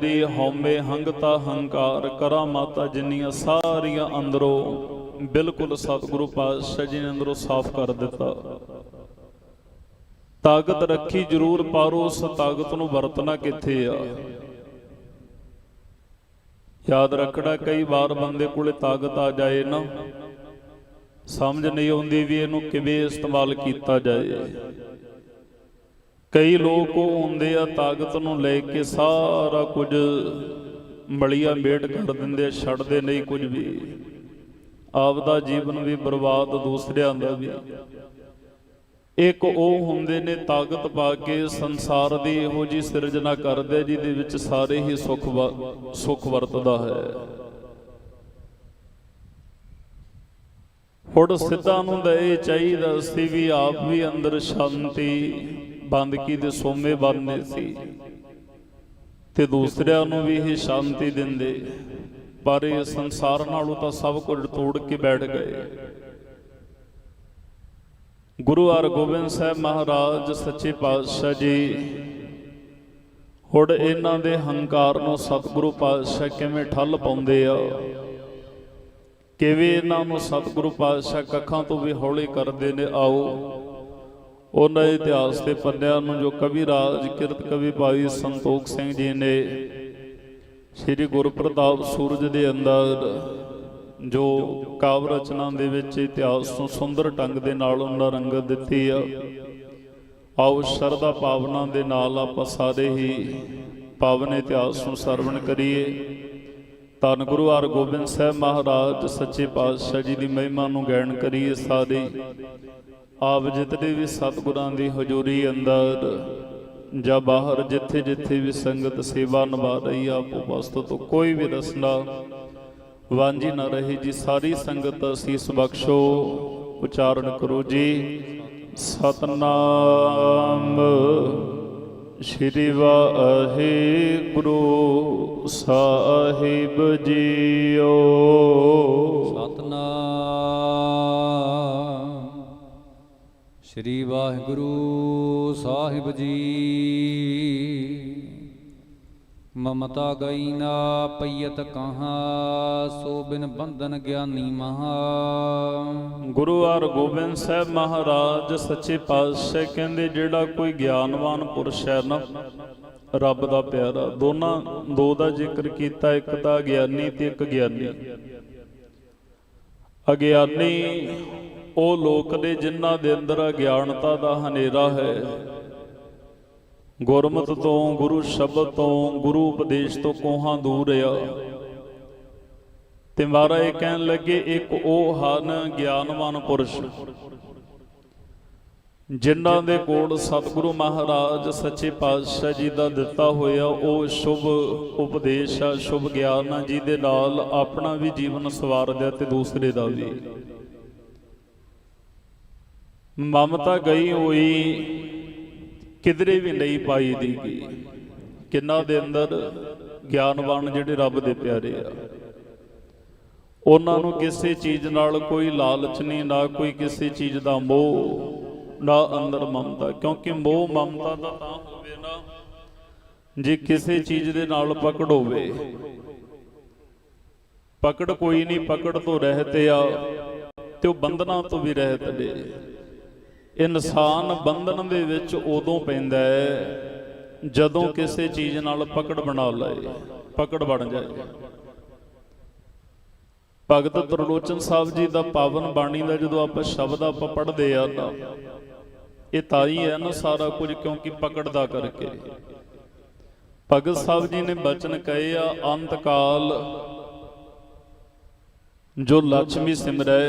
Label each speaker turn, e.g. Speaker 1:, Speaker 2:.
Speaker 1: ਦੀ ਹਉਮੈ ਹੰਗਤਾ ਹੰਕਾਰ ਕਰਾ ਮਾਤਾ ਜਿੰਨੀਆਂ ਸਾਰੀਆਂ ਅੰਦਰੋਂ, ਬਿਲਕੁਲ ਸਤਿਗੁਰੂ ਪਾਤਸ਼ਾਹ ਜੀ ਨੇ ਅੰਦਰੋਂ ਸਾਫ਼ ਕਰ ਦਿੱਤਾ। ਤਾਕਤ ਰੱਖੀ ਜ਼ਰੂਰ ਪਾਰੋ, ਉਸ ਤਾਕਤ ਨੂੰ ਵਰਤਣਾ ਕਿੱਥੇ ਆ? ਯਾਦ ਰੱਖਣਾ, ਕਈ ਵਾਰ ਬੰਦੇ ਕੋਲੇ ਤਾਕਤ ਆ ਜਾਏ ਨਾ, ਸਮਝ ਨਹੀਂ ਆਉਂਦੀ ਵੀ ਇਹਨੂੰ ਕਿਵੇਂ ਇਸਤੇਮਾਲ ਕੀਤਾ ਜਾਏ। ਕਈ ਲੋਕ ਉਹ ਹੁੰਦੇ ਆ, ਤਾਕਤ ਨੂੰ ਲੈ ਕੇ ਸਾਰਾ ਕੁਝ ਮਲੀਆ ਮੇਟ ਕਰ ਦਿੰਦੇ ਛੱਡਦੇ ਨਹੀਂ ਕੁਝ ਵੀ। ਆਪਦਾ ਜੀਵਨ ਵੀ ਬਰਬਾਦ, ਦੂਸਰਿਆਂ ਦਾ ਵੀ। ਇੱਕ ਉਹ ਹੁੰਦੇ ਨੇ ਤਾਕਤ ਪਾ ਕੇ ਸੰਸਾਰ ਦੀ ਇਹੋ ਜੀ ਸਿਰਜਣਾ ਕਰਦੇ, ਜਿਹਦੇ ਵਿੱਚ ਸਾਰੇ ਹੀ ਸੁੱਖ ਵ- ਸੁੱਖ ਵਰਤਦਾ ਹੈ। ਹੁਣ ਸਿੱਧਾ ਨੂੰ ਤਾਂ ਇਹ ਚਾਹੀਦਾ ਸੀ ਵੀ ਆਪ ਵੀ ਅੰਦਰ ਸ਼ਾਂਤੀ ਬੰਦਗੀ ਦੇ ਸੋਮੇ ਬੰਨਦੇ ਸੀ। ਤੇ ਦੂਸਰਿਆਂ ਨੂੰ ਵੀ ਇਹ ਸ਼ਾਂਤੀ ਦਿੰਦੇ। ਪਰ ਇਹ ਸੰਸਾਰ ਨਾਲੋਂ ਤਾਂ ਸਭ ਕੁਝ ਤੋੜ ਕੇ ਬੈਠ ਗਏ। ਗੁਰੂ ਹਰਗੋਬਿੰਦ ਸਾਹਿਬ ਮਹਾਰਾਜ, ਸੱਚੇ ਪਾਤਸ਼ਾਹ ਜੀ, ਹੁਣ ਇਹਨਾਂ ਦੇ ਹੰਕਾਰ ਨੂੰ ਸਤਿਗੁਰੂ ਪਾਤਸ਼ਾਹ ਕਿਵੇਂ ਠੱਲ ਪਾਉਂਦੇ ਆ? ਕਿਵੇਂ ਇਹਨਾਂ ਨੂੰ ਸਤਿਗੁਰੂ ਪਾਤਸ਼ਾਹ ਕੱਖਾਂ ਤੋਂ ਵੀ ਹੌਲੀ ਕਰਦੇ ਨੇ? ਆਓ। ਉਹਨਾਂ ਇਤਿਹਾਸ ਦੇ ਪੰਨਿਆਂ ਨੂੰ ਜੋ ਕਵੀ ਰਾਜ ਕਿਰਤ ਕਵੀ ਭਾਈ ਸੰਤੋਖ ਸਿੰਘ ਜੀ ਨੇ ਸ੍ਰੀ ਗੁਰਪ੍ਰਤਾਪ ਸੂਰਜ ਦੇ ਅੰਦਰ ਜੋ ਕਾਵ ਰਚਨਾ ਦੇ ਵਿੱਚ ਇਤਿਹਾਸ ਨੂੰ ਸੁੰਦਰ ਢੰਗ ਦੇ ਨਾਲ ਉਹਨਾਂ ਰੰਗਤ ਦਿੱਤੀ ਆ, ਆਓ ਸ਼ਰਧਾ ਭਾਵਨਾ ਦੇ ਨਾਲ ਆਪਾਂ ਸਾਰੇ ਹੀ ਪਾਵਨ ਇਤਿਹਾਸ ਨੂੰ ਸਰਵਣ ਕਰੀਏ। ਧੰਨ ਗੁਰੂ ਹਰਗੋਬਿੰਦ ਸਾਹਿਬ ਮਹਾਰਾਜ, ਸੱਚੇ ਪਾਤਸ਼ਾਹ ਜੀ ਦੀ ਮਹਿਮਾ ਨੂੰ ਗਾਇਣ ਕਰੀਏ ਸਾਰੇ ਆਪ ਜਿਤਨੇ ਵੀ ਸਤਿਗੁਰਾਂ ਦੀ ਹਜ਼ੂਰੀ ਅੰਦਰ, ਜਾਂ ਬਾਹਰ ਜਿੱਥੇ ਜਿੱਥੇ ਵੀ ਸੰਗਤ ਸੇਵਾ ਨਿਭਾ ਰਹੀ ਆਪ ਉਪਸਥਿਤ ਤੋਂ ਕੋਈ ਵੀ ਰਸਨਾ ਵਾਂਝੀ ਨਾ ਰਹੇ ਜੀ। ਸਾਰੀ ਸੰਗਤ ਅਸੀਸ ਬਖਸ਼ੋ, ਉਚਾਰਨ ਕਰੋ ਜੀ। ਸਤਨਾਮ ਸ਼੍ਰੀ ਵਾਹਿਗੁਰੂ ਸਾਹਿਬ ਜੀਓ।
Speaker 2: ਸ੍ਰੀ ਵਾਹਿਗੁਰੂ ਸਾਹਿਬ ਜੀ। ਮਮਤਾ ਗਈ ਨਾ ਪਈਤ ਕਹਾ, ਸੋ ਬਿਨ ਬੰਧਨ ਗਿਆਨੀ ਮਹਾ।
Speaker 1: ਗੁਰੂ ਹਰਗੋਬਿੰਦ ਸਾਹਿਬ ਮਹਾਰਾਜ, ਸੱਚੇ ਪਾਤਸ਼ਾਹ ਕਹਿੰਦੇ, ਜਿਹੜਾ ਕੋਈ ਗਿਆਨਵਾਨ ਪੁਰਸ਼ ਹੈ ਨਾ, ਰੱਬ ਦਾ ਪਿਆਰਾ, ਦੋਨਾਂ, ਦੋ ਦਾ ਜ਼ਿਕਰ ਕੀਤਾ, ਇੱਕ ਤਾਂ ਗਿਆਨੀ ਤੇ ਇੱਕ ਗਿਆਨੀ। ਅਗਿਆਨੀ ਉਹ ਲੋਕ ਨੇ ਜਿਨ੍ਹਾਂ ਦੇ ਅੰਦਰ ਅਗਿਆਨਤਾ ਦਾ ਹਨੇਰਾ ਹੈ। ਗੁਰਮਤ ਤੋਂ ਗੁਰੂ ਸ਼ਬਦ ਤੋਂ ਗੁਰੂ ਉਪਦੇਸ਼ ਤੋਂ ਕੋਹਾਂ ਦੂਰ ਆ। ਤੇ ਮਹਾਰਾਜ ਇਹ ਕਹਿਣ ਲੱਗੇ, ਇੱਕ ਉਹ ਹਨ ਗਿਆਨਵਾਨ ਪੁਰਸ਼, ਜਿਨ੍ਹਾਂ ਦੇ ਕੋਲ ਸਤਿਗੁਰੂ ਮਹਾਰਾਜ ਸੱਚੇ ਪਾਤਸ਼ਾਹ ਜੀ ਦਾ ਦਿੱਤਾ ਹੋਇਆ ਉਹ ਸ਼ੁਭ ਉਪਦੇਸ਼ ਆ, ਸ਼ੁਭ ਗਿਆਨ ਆ, ਜਿਹਦੇ ਨਾਲ ਆਪਣਾ ਵੀ ਜੀਵਨ ਸਵਾਰਦਾ ਤੇ ਦੂਸਰੇ ਦਾ ਵੀ। ਮਮਤਾ ਗਈ ਹੋਈ, ਕਿਧਰੇ ਵੀ ਨਹੀਂ ਪਾਈ ਦੀ ਗਈ ਕਿੰਨਾ ਦੇ ਅੰਦਰ ਗਿਆਨਵਾਨ ਜਿਹੜੇ ਰੱਬ ਦੇ ਪਿਆਰੇ ਆ। ਉਹਨਾਂ ਨੂੰ ਕਿਸੇ ਚੀਜ਼ ਨਾਲ ਕੋਈ ਲਾਲਚ ਨਹੀਂ, ਨਾ ਕੋਈ ਕਿਸੇ ਚੀਜ਼ ਦਾ ਮੋਹ, ਨਾ ਅੰਦਰ ਮਮਤਾ। ਕਿਉਂਕਿ ਮੋਹ ਮਮਤਾ ਦਾ ਤਾਂ ਹੋਵੇ ਨਾ, ਜੇ ਕਿਸੇ ਚੀਜ਼ ਦੇ ਨਾਲ ਪਕੜ ਹੋਵੇ। ਪਕੜ ਕੋਈ ਨਹੀਂ, ਪਕੜ ਤੋਂ ਰਹਿਤ ਆ, ਤੇ ਉਹ ਬੰਧਨਾਂ ਤੋਂ ਵੀ ਰਹਿਤ ਨੇ। ਇਨਸਾਨ ਬੰਧਨ ਦੇ ਵਿੱਚ ਉਦੋਂ ਪੈਂਦਾ ਹੈ ਜਦੋਂ ਕਿਸੇ ਚੀਜ਼ ਨਾਲ ਪਕੜ ਬਣਾ ਲਏ, ਪਕੜ ਬਣ ਜਾਏ। ਭਗਤ ਤਰਲੋਚਨ ਸਾਹਿਬ ਜੀ ਦਾ ਪਾਵਨ ਬਾਣੀ ਦਾ ਜਦੋਂ ਆਪਾਂ ਸ਼ਬਦ ਆਪਾਂ ਪੜ੍ਹਦੇ ਆ ਤਾਂ ਇਹ ਤਾਂ ਹੀ ਹੈ ਨਾ ਸਾਰਾ ਕੁਝ ਕਿਉਂਕਿ ਪਕੜਦਾ ਕਰਕੇ। ਭਗਤ ਸਾਹਿਬ ਜੀ ਨੇ ਬਚਨ ਕਹੇ ਆ ਅੰਤ ਕਾਲ ਜੋ ਲక్ష్ਮੀ ਸਿਮਰੈ